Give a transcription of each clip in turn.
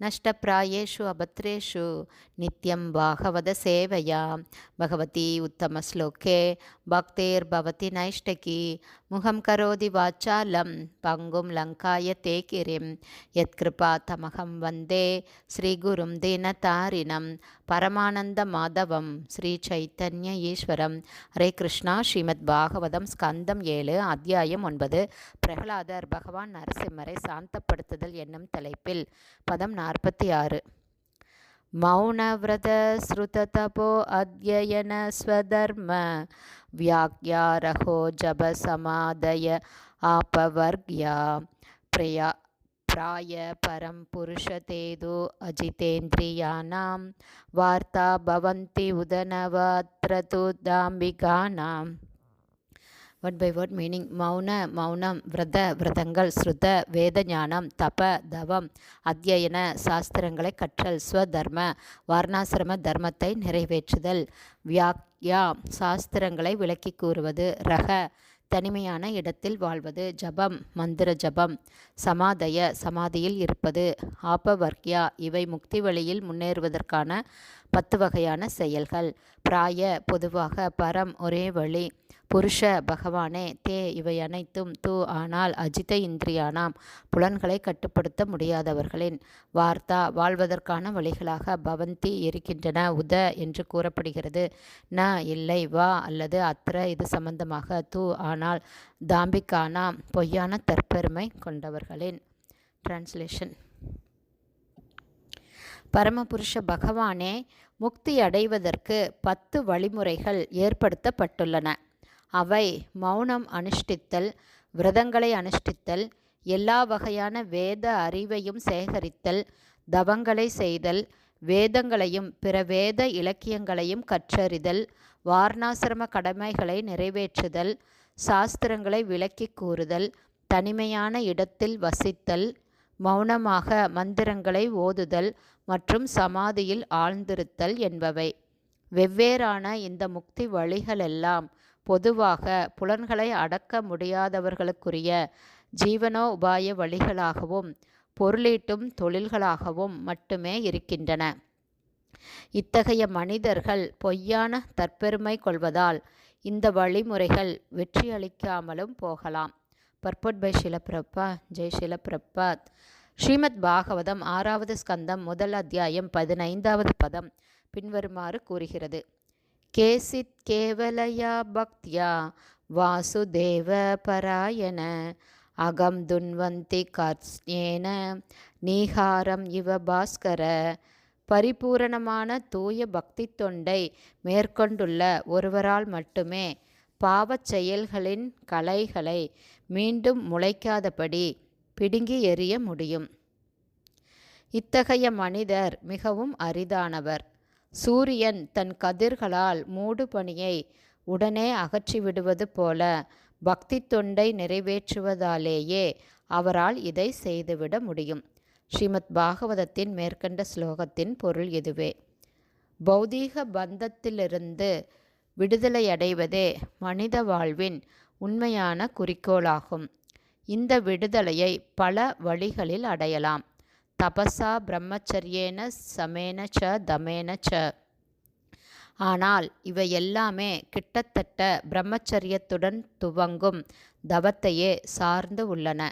நஷ்டப்பிராயேஷு அபத்ரேஷு நித்யம் பாகவத சேவையா பகவதி உத்தமஸ்லோகே பக்தேர் பவதி நைஷ்டகி முகம் கரோதி வாச்சாலம் பங்கும் லங்காய தேகிரிம் யத்கிருபா தமகம் வந்தே ஸ்ரீகுரும் தீனதாரிணம் பரமானந்த மாதவம் ஸ்ரீ சைத்தன்ய ஈஸ்வரம் ஹரே கிருஷ்ணா ஸ்ரீமத் பாகவதம் ஸ்கந்தம் ஏழு அத்தியாயம் ஒன்பது. பிரகலாதர் பகவான் நரசிம்மரை சாந்தப்படுத்துதல் என்னும் தலைப்பில் பதம் நாற்பத்தி ஆறு. மௌனவிரத ஸ்ருததபோ அத்யயன ஸ்வதர்ம வியாக்யாரஹோ ஜப சமாதய ஆபவர்க்யா. பிரயா பிராய பரம் புருஷதேது அஜிதேந்திரியானாம். வார்த்தா பவந்தி உதனவாத்திரது தாம்பிகானாம். வேர்ட் பை வேர்ட் மீனிங் மௌன மௌனம் விரத விரதங்கள் ஸ்ருத வேத ஞானம் தப தவம் அத்தியன சாஸ்திரங்களை கற்றல் ஸ்வதர்ம வர்ணாசிரம தர்மத்தை நிறைவேற்றுதல் வியாக்யா சாஸ்திரங்களை விளக்கி கூறுவது ரக தனிமையான இடத்தில் வாழ்வது ஜபம் மந்திர ஜபம் சமாதய சமாதியில் இருப்பது ஆபவர்க்யா இவை முக்தி வழியில் முன்னேறுவதற்கான பத்து வகையான செயல்கள். பிராய பொதுவாக பரம் ஒரே வழி. புருஷ பகவானே தே இவை அனைத்தும் தூ ஆனால் அஜித இந்திரியானாம். புலன்களை கட்டுப்படுத்த முடியாதவர்களின் வார்த்தா வாழ்வதற்கான வழிகளாக பவந்தி இருக்கின்றன உத என்று கூறப்படுகிறது. ந இல்லை வா அல்லது அத்திர இது சம்பந்தமாக தூ ஆனால் தாம்பிக்கானாம் பொய்யான தற்பெருமை கொண்டவர்களின். டிரான்ஸ்லேஷன் பரமபுருஷ பகவானே முக்தி அடைவதற்கு பத்து வழிமுறைகள் ஏற்படுத்தப்பட்டுள்ளன. அவை மௌனம் அனுஷ்டித்தல் விரதங்களை அனுஷ்டித்தல் எல்லா வகையான வேத அறிவையும் சேகரித்தல் தவங்களை செய்தல் வேதங்களையும் பிற வேத இலக்கியங்களையும் கற்றறிதல் வார்ணாசிரம கடமைகளை நிறைவேற்றுதல் சாஸ்திரங்களை விளக்கி கூறுதல் தனிமையான இடத்தில் வசித்தல் மௌனமாக மந்திரங்களை ஓதுதல் மற்றும் சமாதியில் ஆழ்ந்திருத்தல் என்பவை. வெவ்வேறான இந்த முக்தி வழிகளெல்லாம் பொதுவாக புலன்களை அடக்க முடியாதவர்களுக்குரிய ஜீவனோ உபாய வழிகளாகவும் பொருளீட்டும் தொழில்களாகவும் மட்டுமே இருக்கின்றன. இத்தகைய மனிதர்கள் பொய்யான தற்பெருமை கொள்வதால் இந்த வழிமுறைகள் வெற்றியளிக்காமலும் போகலாம். பர்பட் பை ஷிலப்பிரப்பா ஜெய் ஷிலப்பிரப்பாத் ஸ்ரீமத் பாகவதம் ஆறாவது ஸ்கந்தம் முதல் அத்தியாயம் பதினைந்தாவது பதம் பின்வருமாறு கூறுகிறது. கேசித் கேவலயா பக்தியா வாசுதேவ பராயண அகம் துன்வந்தி கர்ஸ்யேன நீகாரம் இவ பாஸ்கர பரிபூரணமான தூய பக்தி தொண்டை மேற்கொண்டுள்ள ஒருவரால் மட்டுமே பாவச் செயல்களின் கலைகளை மீண்டும் முளைக்காதபடி பிடுங்கி எறிய முடியும். இத்தகைய மனிதர் மிகவும் அரிதானவர். சூரியன் தன் கதிர்களால் மூடுபணியை உடனே அகற்றிவிடுவது போல பக்தி தொண்டை நிறைவேற்றுவதாலேயே அவரால் இதை செய்துவிட முடியும். ஸ்ரீமத் பாகவதத்தின் மேற்கண்ட ஸ்லோகத்தின் பொருள் இதுவே. பௌதீக பந்தத்திலிருந்து விடுதலையடைவதே மனித வாழ்வின் உண்மையான குறிக்கோளாகும். இந்த விடுதலையை பல வழிகளில் அடையலாம். தபசா பிரம்மச்சரியேன சமேன ச தமேன ச. ஆனால் இவை எல்லாமே கிட்டத்தட்ட பிரம்மச்சரியத்துடன் துவங்கும் தவத்தையே சார்ந்து உள்ளன.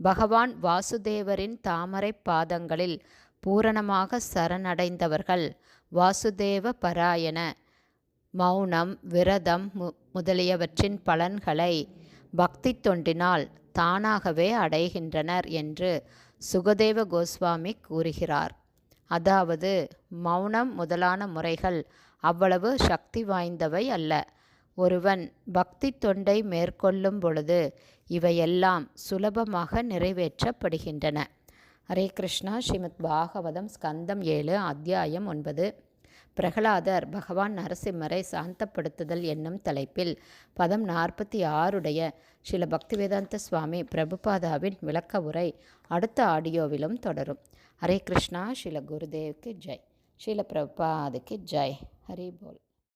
பகவான் வாசுதேவரின் தாமரை பாதங்களில் பூரணமாக சரணடைந்தவர்கள் வாசுதேவ பராயண மௌனம் விரதம் மு முதலியவற்றின் பலன்களை பக்தி தொண்டினால் தானாகவே அடைகின்றனர் என்று சுகதேவ கோஸ்வாமி கூறுகிறார். அதாவது மௌனம் முதலான முறைகள் அவ்வளவு சக்தி வாய்ந்தவை அல்ல. ஒருவன் பக்தி தொண்டை மேற்கொள்ளும் பொழுது இவையெல்லாம் சுலபமாக நிறைவேற்றப்படுகின்றன. ஹரே கிருஷ்ணா. ஸ்ரீமத் பாகவதம் ஸ்கந்தம் ஏழு அத்தியாயம் ஒன்பது. பிரகலாதர் பகவான் நரசிம்மரை சாந்தப்படுத்துதல் என்னும் தலைப்பில் பதம் நாற்பத்தி ஆறுடைய சில பக்திவேதாந்த சுவாமி பிரபுபாதாவின் விளக்க உரை அடுத்த ஆடியோவிலும் தொடரும். ஹரே கிருஷ்ணா. ஸ்ரீல குருதேவுக்கு ஜெய். ஸ்ரீல பிரபாதுக்கு ஜெய். ஹரி போல்.